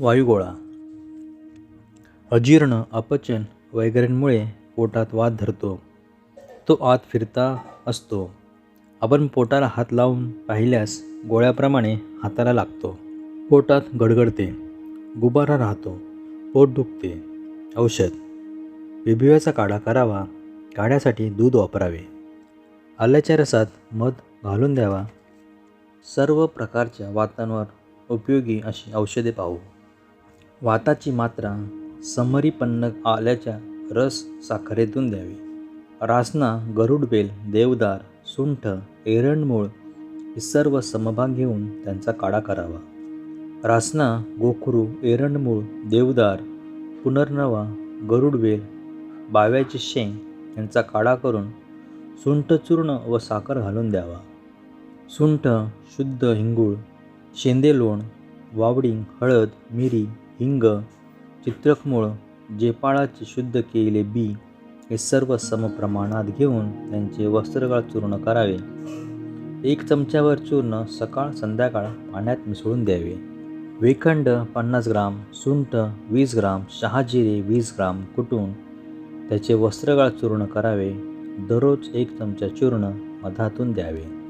वायुगोळा. अजीर्ण अपचन वगैरेंमुळे पोटात वात धरतो. तो आत फिरता असतो. आपण पोटाला हात लावून पाहिल्यास गोळ्याप्रमाणे हाताला लागतो. पोटात गडगडते. गुबारा राहतो. पोट दुखते. औषध. बिबिव्याचा काढा करावा. काढ्यासाठी दूध वापरावे. आल्याच्या रसात मध घालून द्यावा. सर्व प्रकारच्या वातांवर उपयोगी अशी औषधे पाहू. वाताची मात्रा समरीपन्न आल्याच्या रस साखरेतून द्यावी. रासना गरुडबेल देवदार सुंठ एरंडमूळ हे सर्व समभाग घेऊन त्यांचा काढा करावा. रासना गोखरू एरंडमूळ देवदार पुनर्नवा गरुडवेल बाव्याचे शेंग यांचा काढा करून सुंठ चूर्ण व साखर घालून द्यावा. सुंठ शुद्ध हिंगूळ शेंदे लोण वावडिंग हळद मिरी हिंग चित्रकमूळ जेपाळाचे शुद्ध केलेले बी हे सर्व समप्रमाणात घेऊन त्यांचे वस्त्रगाळ चूर्ण करावे. एक चमच्यावर चूर्ण सकाळ संध्याकाळ पाण्यात मिसळून द्यावे. वेखंड पन्नास ग्राम सुंठ वीस ग्राम शहाजिरे वीस ग्राम कुटून त्याचे वस्त्रगाळ चूर्ण करावे. दररोज एक चमचा चूर्ण मधातून द्यावे.